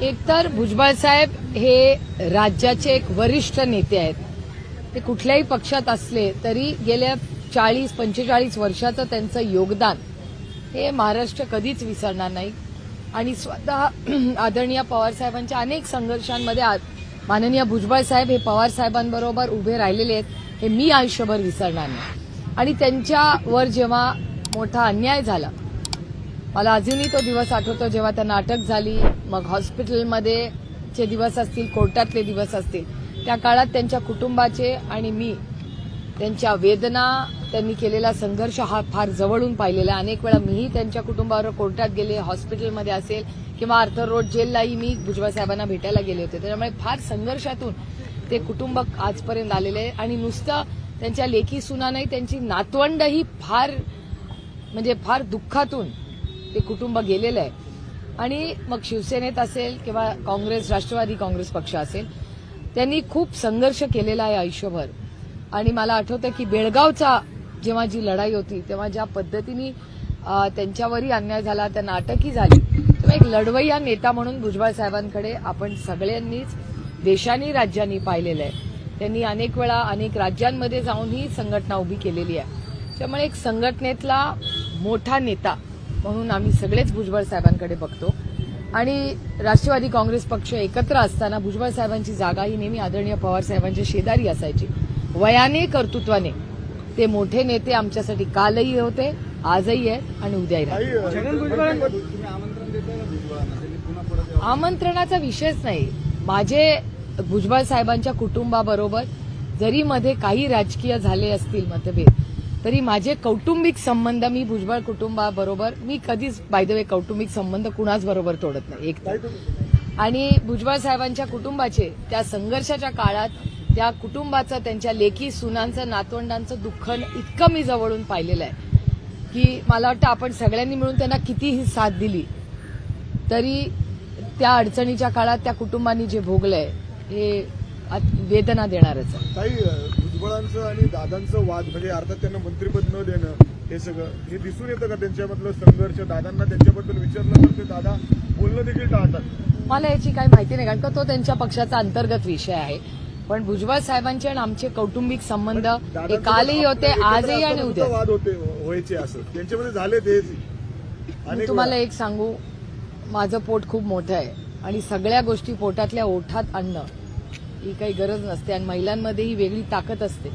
एकतर भुजबळ साहेब हे राज्याचे एक वरिष्ठ नेते आहेत. ते कुठल्याही पक्षात असले तरी गेल्या चाळीस पंचेचाळीस वर्षाचं त्यांचं योगदान हे महाराष्ट्र कधीच विसरणार नाही. आणि स्वतः आदरणीय पवार साहेबांच्या अनेक संघर्षांमध्ये माननीय भुजबळ साहेब हे पवार साहेबांबरोबर उभे राहिलेले आहेत हे मी आयुष्यभर विसरणार नाही. आणि त्यांच्यावर जेव्हा मोठा अन्याय झाला मला अजूनही तो दिवस आठवतो जेव्हा त्यांना अटक झाली मग हॉस्पिटलमध्ये चे दिवस असतील कोर्टातले दिवस असतील. त्या काळात त्यांच्या कुटुंबाचे आणि मी त्यांच्या वेदना त्यांनी केलेला संघर्ष हा फार जवळून पाहिलेला. अनेक वेळा मीही त्यांच्या कुटुंबावर कोर्टात गेले हॉस्पिटलमध्ये असेल किंवा आर्थर रोड जेललाही मी भुजबळ साहेबांना भेटायला गेले होते. त्याच्यामुळे फार संघर्षातून ते कुटुंब आजपर्यंत आलेले आहे. आणि नुसतं त्यांच्या लेखी सुना नाही त्यांची नातवंडही फार म्हणजे फार दुःखातून ते कुटुंब गेलेलं आहे. आणि मग शिवसेनेत असेल किंवा काँग्रेस राष्ट्रवादी काँग्रेस पक्ष असेल त्यांनी खूप संघर्ष केलेला आहे आयुष्यभर. आणि मला आठवतं की बेळगावचा जेव्हा जी लढाई होती तेव्हा ज्या पद्धतीने त्यांच्यावरही अन्याय झाला त्यांना अटकही झाली. तेव्हा एक लढवय्या नेता म्हणून भुजबळ साहेबांकडे आपण सगळ्यांनीच देशांनी राज्यांनी पाहिलेलं आहे. त्यांनी अनेक वेळा अनेक राज्यांमध्ये जाऊन ही संघटना उभी केलेली आहे. त्यामुळे एक संघटनेतला मोठा नेता म्हणून आम्ही सगळेच भुजबळ साहेबांकडे बघतो. आणि राष्ट्रवादी काँग्रेस पक्ष एकत्र असताना भुजबळ साहेबांची जागा ही नेहमी आदरणीय पवार साहेबांच्या शेजारी असायची. वयाने कर्तृत्वाने. ते मोठे नेते आमच्यासाठी कालही होते आजही आहेत आणि उद्याही? आमंत्रणाचा विषयच नाही. माझे भुजबळ साहेबांच्या कुटुंबाबरोबर जरी मध्ये काही राजकीय झाले असतील मतभेद तरी माझे कौटुंबिक संबंध मी भुजबळ कुटुंबाबरोबर मी कधीच बायदवे कौटुंबिक संबंध कुणाच बरोबर तोडत नाही एक तर. आणि भुजबळ साहेबांच्या कुटुंबाचे त्या संघर्षाच्या काळात त्या कुटुंबाचं त्यांच्या लेखी सुनांचं नातवंडांचं दुःख इतकं मी जवळून पाहिलेलं आहे की मला वाटतं आपण सगळ्यांनी मिळून त्यांना कितीही साथ दिली तरी त्या अडचणीच्या काळात त्या कुटुंबांनी जे भोगलंय हे वेदना देणारच आहे भुजबळांचं आणि दादांचं वाद म्हणजे अर्थात त्यांना मंत्रिपद न देणं हे सगळं हे दिसून येतं का त्यांच्यामधलं संघर्ष? दादांना त्यांच्याबद्दल विचारलं तर ते दादा बोलणं देखील टाळतात. मला याची काही माहिती नाही कारण का तो त्यांच्या पक्षाचा अंतर्गत विषय आहे. पण भुजबळ साहेबांचे आणि आमचे कौटुंबिक संबंध हे कालही होते आजही आणि उद्या. वाद होते व्हायचे असं. त्यांच्यामध्ये झाले ते. अनेक तुम्हाला. एक सांगू माझं पोट खूप मोठं आहे आणि सगळ्या गोष्टी पोटातल्या ओठात आणणं. ही काही गरज नसते आणि महिलांमध्ये ही वेगळी ताकद असते.